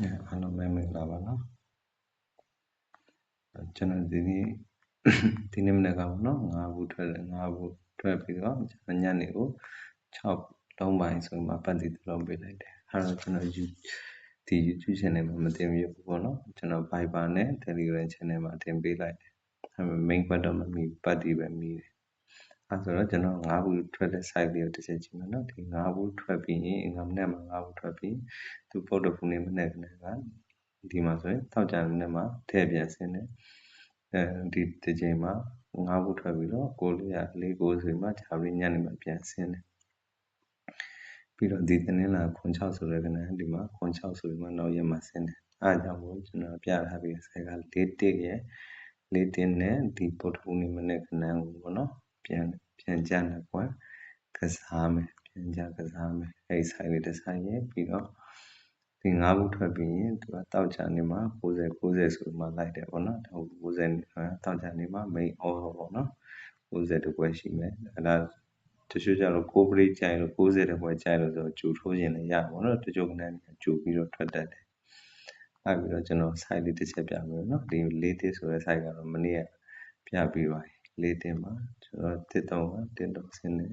အဲအားလုံးပဲမင်္ဂလာပါနော်အဲကျွန်တော်ဒီနေ့ဒီနေ့မနေ့ကပေါ့နော်ငါးဘူးထွက်တယ်ငါးဘူးထွက်ပြီးတော့ကျွန်တော်ညနေကို6လုံးပိုင်းဆိုမှပတ်တည်တစ်လုံးပေးလိုက်တယ်အဲတော့ကျွန်တော် YouTube ဒီ YouTube channel မှာမတင်ပြဘူးပေါ့နော်ကျွန်တော် Viber နဲ့ Telegram channel မှာတင်ပေးလိုက်တယ်အဲ main ဘတ်တော့မမီပတ်တည်ပဲမီတယ် အဲဆိုတော့ကျွန်တော်၅ဘူးထွက်တဲ့ site လေးကိုတစ်ချက်ကြည့်မယ်နော်ဒီ၅ဘူးထွက်ပြီးရင်ငါမနေ့မှာ၅ဘူးထွက်ပြီးသူပုတ်တဖူးနေမနေ့ကလည်းကဒီမှာဆိုရင်တောက်ကြမနေ့မှာထည့်ပြန်ဆင်းတယ်အဲဒီတစ်ချိန်မှာ၅ဘူးထွက်ပြီးတော့ကိုလေးရ၄ကိုဆိုမှဂျာပြီးညနေမှာပြန်ဆင်းတယ်ပြီးတော့ဒီတင်းလာခွန်6ဆိုတဲ့ကနေ့ဒီမှာခွန်6ဆိုပြီးမှနောက်ရက်မှာဆင်းတယ်အဲအကြောင်းကိုကျွန်တော်ပြထားပြီးဆက်က၄တစ်ရဲ့၄တစ်နဲ့ဒီပုတ်တဖူးနေမနေ့ကနေ့ကိုပေါ့နော် ပြန်ပြန်ကြနေကွာကစားမယ်ပြန်ကြကစားမယ်အဲဒီဆိုင်လေးတစ်ဆိုင်ရဲ့ပြီးတော့ဒီငါးဘူးထွက်ပြီးရင်သူကတောက်ချနေမှာ60 60ဆိုမှလိုက်တယ်ပေါ့နော်ဒါ60တောက်ချနေမှာ main order ပေါ့နော်60တပွဲရှိမယ်အဲဒါတချို့ကျတော့ကိုပရိကြိုင်လို့60တပွဲကြိုင်လို့ဆိုတော့ဂျူထိုးရင်လည်းရပါတော့တချို့ကလည်းဂျူပြီးတော့ထွက်တတ်တယ်အဲပြီးတော့ကျွန်တော် site လေးတစ်ချက်ပြမယ်နော်ဒီလေးတစ်ဆိုတဲ့ site ကတော့မနေ့ကပြပြီးပါပြီလေးတင်မှာ ကျွန်တော်တစ်တုံးကတစ်တုံးစင်းနေ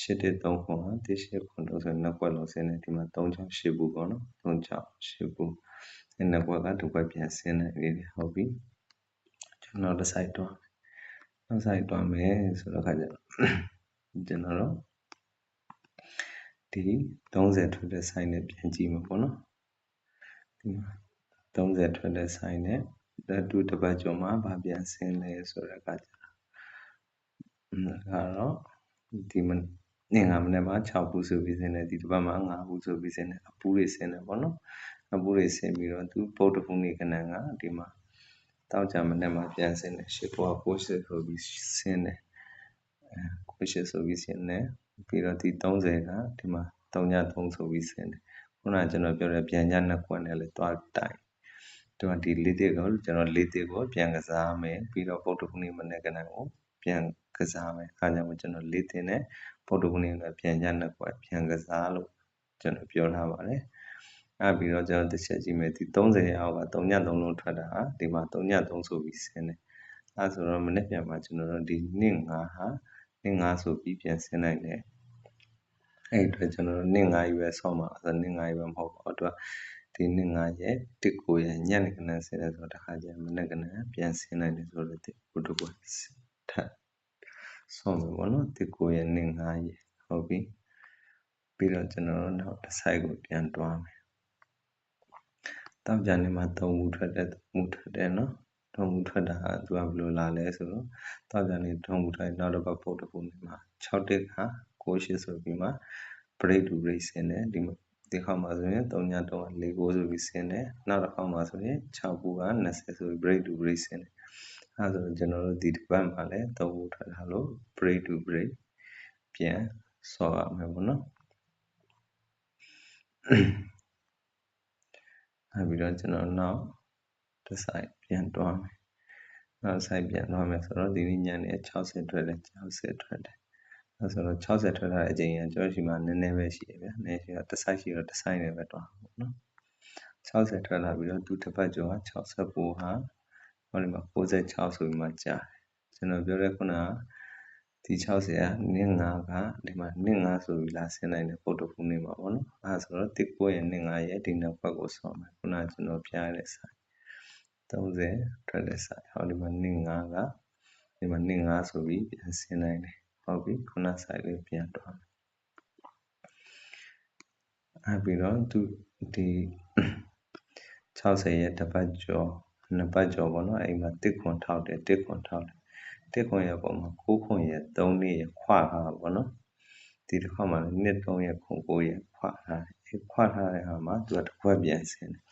ရှစ်တစ်သုံးခွန်ကတစ်ရှစ်ခွန်တော့ဆိုနှစ်ခွက်လုံးစင်းနေဒီမှာ3ချောင်း8ဘူးပေါ့နော်3ချောင်း8ဘူးအဲနှစ်ခွက်ကတစ်ခွက်ပြန်စင်းနေပြီဟုတ်ပြီကျွန်တော်တစ်ဆိုင်တော့နောက်ဆိုင်တော့မယ်ဆိုတော့ခါကျကျွန်တော်တို့ဒီ30ထွက်တဲ့ဆိုင်နဲ့ပြန်ကြည့်မှာပေါ့နော်ဒီမှာ30ထွက်တဲ့ဆိုင်နဲ့တူတပတ်ကျော်မှာဗာပြန်ဆင်းလဲဆိုတော့ကကြ ကတော့ဒီမနေ့ငါမနေ့မှာ6ဘူးဆိုပြီးဆင်းတယ်ဒီတစ်ပတ်မှာ9ဘူးဆိုပြီးဆင်းတယ်အပူတွေဆင်းတယ်ပေါ့နော်အပူတွေဆင်းပြီးတော့သူပုတ်တဖူးနေကနန်ကဒီမှာတောက်ကြမနေ့မှာပြန်ဆင်းတယ်ရှစ်ဘောကိုရှစ်ဆိုပြီးဆင်းတယ်အဲကိုရှစ်ဆိုပြီးဆင်းတယ်ပြီးတော့ဒီ30ကဒီမှာ3ည3ဆိုပြီးဆင်းတယ်ခုနကကျွန်တော်ပြောတဲ့ပြန်ညနှစ်ခွက်နဲ့လည်းတွားတိုင်ဒီမှာဒီလေးတစ်ကိုကျွန်တော်လေးတစ်ကိုပြန်ကစားမယ်ပြီးတော့ပုတ်တဖူးနေမနေ့ကနန်ကိုပြန် ကစားမယ်အဲဒါကြောင့်ကျွန်တော်လေးတင်နဲ့ပုတ်တုံးလေးနဲ့ပြန်ကြနှစ်ခွက်ပြန်ကစားလို့ကျွန်တော်ပြောထားပါတယ်အဲပြီးတော့ကျွန်တော်တစ်ချက်ကြည့်မယ်ဒီ30ရောက်က3ည3လုံးထွက်တာဟာဒီမှာ3ည3ဆိုပြီးဆင်းတယ်အဲဆိုတော့မနေ့ပြန်မှာကျွန်တော်တို့ဒီနှစ်5ဟာနှစ်5ဆိုပြီးပြန်ဆင်းနိုင်တယ်အဲ့အတွက်ကျွန်တော်တို့နှစ်5ရွယ်ဆော့မှာအဲ့နှစ်5ရွယ်မဟုတ်ပါဘူးသူကဒီနှစ်5ရဲ့တစ်ကိုရဲ့ညနေကနန်းဆင်းတယ်ဆိုတော့တခါကျမနေ့ကနန်းပြန်ဆင်းနိုင်တယ်ဆိုတော့ဒီဘုဒ္ဓဘုရားထပ် ဆုံးမယ်ပေါ့နော်ဒီကိုရဲ့နေ9ရေဟုတ်ပြီပြီးတော့ကျွန်တော်တို့နောက်တစ်ဆိုင်ကိုပြန်တွားမယ်တောက်ကြနေမှာ3မူထွက်တယ်3မူထွက်တယ်နော်3မူထွက်တာသူကဘယ်လိုလာလဲဆိုတော့တောက်ကြနေ3မူထွက်နောက်တစ်ပတ်ပုတ်တစ်ခုနေမှာ6တက်က68ဆိုပြီးမှ break to break ဆင်းတယ်ဒီမှာဒီခေါက်မှာဆိုရင်3ည3 4 9ဆိုပြီးဆင်းတယ်နောက်တစ်ခေါက်မှာဆိုရင်6ဘူးက20ဆိုပြီး break to break ဆင်းတယ် အဲဆိုကျွန်တော်တို့ဒီတစ်ပတ်မှာလည်းသုံးဖို့ထားထားလို့ break to break ပြန်ဆော့ရမယ်ပေါ့နော်အဲပြီးတော့ကျွန်တော်နောက်တစ်ဆိုင်ပြန်တွားမယ်နောက်ဆိုင်ပြန်တွားမယ်ဆိုတော့ဒီနေ့ညနေ60ထွက်တယ်60ထွက်တယ်အဲဆိုတော့60ထွက်လာတဲ့အချိန်ကကျွန်တော်ရှိမှနည်းနည်းပဲရှိတယ်ဗျာနည်းရှိတော့တစ်ဆိုင်ရှိတော့တစ်ဆိုင်နဲ့ပဲတွားပေါ့နော်60ထွက်လာပြီးတော့သူတစ်ပတ်ကျော်က60ဟာ ဟောဒီမှာ96ဆိုပြီးမှကြာတယ်ကျွန်တော်ပြောတဲ့ခုနကဒီ60ကနင်း9ကဒီမှာနင်း9ဆိုပြီးလာဆင်းနိုင်တဲ့ပုံတစ်ခုနေမှာပေါ့နော်အဲဆိုတော့တစ်ကိုရဲ့နင်း9ရဲ့ဒီနောက်ဘက်ကိုဆောင်းမယ်ခုနကကျွန်တော်ပြရတဲ့ဆိုင်30ထွက်တဲ့ဆိုင်ဟောဒီမှာနင်း9ကဒီမှာနင်း9ဆိုပြီးပြန်ဆင်းနိုင်တယ်ဟုတ်ပြီခုနဆိုင်လေးပြန်တော့အဲပြီးတော့သူဒီ60ရဲ့တပတ်ကျော် နှစ်ပတ်ကျော်ပေါ့နော်အိမ်မှာတစ်ခွန်ထောက်တယ်တစ်ခွန်ထောက်တယ်တစ်ခွန်ရဲ့ပုံမှာ9ခွန်ရဲ့3နှစ်ရဲ့ခွာထားပါနော်ဒီတစ်ခါမှလည်းနှစ်3ရဲ့ခွန်9ရဲ့ခွာထားတယ်အဲခွာထားတဲ့ဟာမှာသူကတစ်ခွက်ပြန်ဆင်းတယ်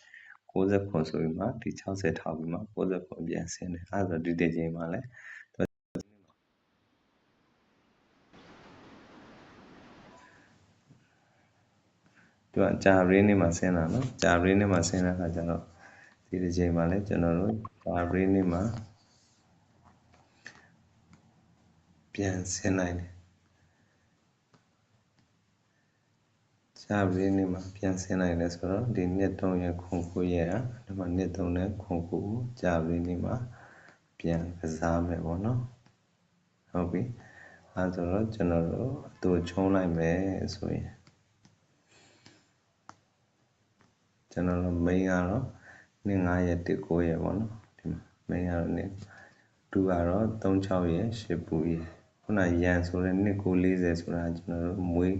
60ခွန်ဆိုပြီးမှဒီ60ထောက်ပြီးမှ60ခွန်ပြန်ဆင်းတယ်အဲဆိုဒီတစ်ချိန်မှာလည်းသူကဂျာရင်းနေမှာဆင်းတာနော်ဂျာရင်းနေမှာဆင်းတဲ့အခါကျတော့ ဒီတစ်ချိန်မှာလည်းကျွန်တော်တို့ library နေ့မှာပြန်ဆင်းနိုင်တယ်။ကြာပြီနေ့မှာပြန်ဆင်းလိုက်လဲဆိုတော့ဒီနှစ်3ရက်ခွန်9ရက်อ่ะဒီမှာနှစ်3နဲ့ခွန်9ကိုကြာပြီနေ့မှာပြန်ကစားမယ်ပေါ့နော်ဟုတ်ပြီအဲဆိုတော့ကျွန်တော်တို့အတူချုံးလိုက်မယ်ဆိုရင်ကျွန်တော်တို့ main ကတော့ နေ့9ရက်1 9ရက်ပေါ့နော်ဒီမှာ main ကတော့နေ့2ကတော့36ရက်10ပူရက်ခုနရန်ဆိုတဲ့နှစ်940ဆိုတာကျွန်တော်တို့မွေး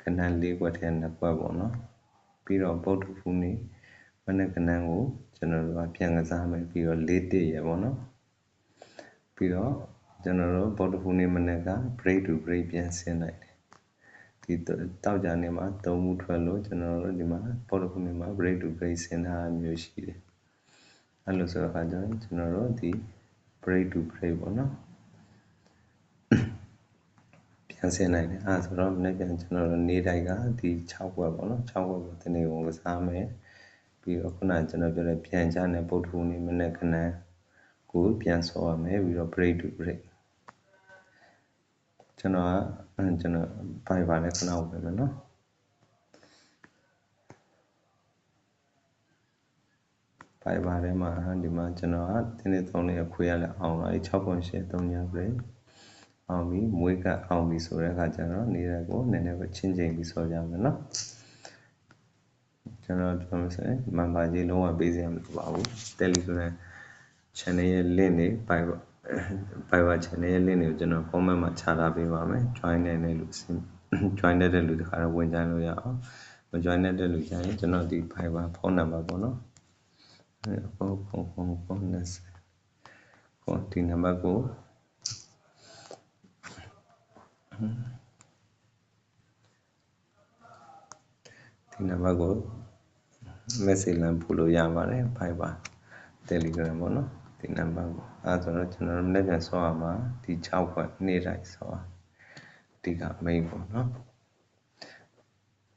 ကဏ္ဍ၄ခွက်ထဲနှစ်ခွက်ပေါ့နော်ပြီးတော့ဗုဒ္ဓဖူးနေ့မနေ့ကဏ္ဍကိုကျွန်တော်တို့ကပြန်ကစားမယ်ပြီးတော့၄တစ်ရပေါ့နော်ပြီးတော့ကျွန်တော်တို့ဗုဒ္ဓဖူးနေ့မနေ့က break to break ပြန်ဆင်းလိုက်တယ် ဒီတောက်ကြနေမှာသုံးမှုထွက်လို့ကျွန်တော်တို့ဒီမှာဗုဒ္ဓဖူးနေ့မှာ break to break ဆင်းတာမျိုးရှိတယ်အဲ့လိုဆိုတော့အခါကျရင်ကျွန်တော်တို့ဒီ break to break ပေါ့နော်ပြန်ဆင်းနိုင်တယ်အဲဆိုတော့မနေ့ကကျွန်တော်တို့နေ့တိုင်းကဒီ6ဘွက်ပေါ့နော်6ဘွက်ကိုဒီနေ့ကိုကစားမယ်ပြီးတော့ခုနကျွန်တော်ပြောတဲ့ပြန်ချတဲ့ပုတ်ထူနေမနေ့ကနန်းကိုပြန်ဆောရမယ်ပြီးတော့ break to break ကျွန်တော်ကကျွန်တော် Fiverr နဲ့ခဏဝင်မယ်နော် Fiverr ထဲမှာဒီမှာကျွန်တော်ကတင်းနေသုံးလေးခွေးရလဲအောင်လာ6.8 3ည break အောင်ပြီမွေးကအောင်ပြီဆိုတဲ့အခါကျတော့နေရက်ကိုနည်းနည်းပဲချင်းချင်းပြီးဆောကြမယ်နော်ကျွန်တော်ပြောမစဲမန်ပါကြီးလုံးဝပေးစရာမလိုပါဘူး Telegram channel ရဲ့ link တွေ Fiverr Fiverr channel ရဲ့ link တွေကိုကျွန်တော် comment မှာချထားပေးပါမယ် join နိုင်တဲ့လူ join တဲ့လူတခါတော့ဝင်ကြလို့ရအောင်မ join တဲ့လူကျရင်ကျွန်တော်ဒီ Fiverr ဖုန်းနံပါတ်ပေါ့နော်ဖုန်းဖုန်းဖုန်းဖုန်းနဲ့ဖုန်းဒီနံပါတ်ကိုဒီနံပါတ်ကို message လမ်းပို့လို့ရပါတယ် Viber Telegram ပေါ့နော် ဒီနံပါတ်ကိုအဲဆိုတော့ကျွန်တော်တို့လည်းပြန်ဆောရမှာဒီ6ဘွက်နေ့တိုင်းဆောရဒီက main ပေါ့နော်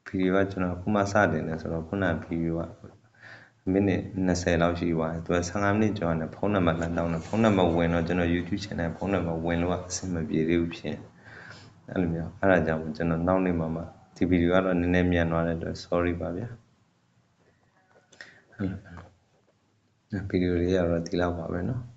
ဗီဒီယိုကကျွန်တော်ခုမှစတင်နေဆိုတော့ခုနဗီဒီယိုကမိနစ်20လောက်ရှိသွားတယ်သူက15မိနစ်ကျော်နေဖုန်းနံပါတ်လမ်းတောင်းတယ်ဖုန်းနံပါတ်ဝင်တော့ကျွန်တော် YouTube channel ဖုန်းနံပါတ်ဝင်လို့အဆင်မပြေသေးဘူးဖြစ်အဲ့လိုမျိုးအဲ့ဒါကြောင့်ကျွန်တော်နောက်နေ့မှမှဒီဗီဒီယိုကတော့နည်းနည်းမြန်သွားတဲ့အတွက် sorry ပါဗျာဗီဒီယိုလေးကတော့ prioridad ahora tiramos a ¿no?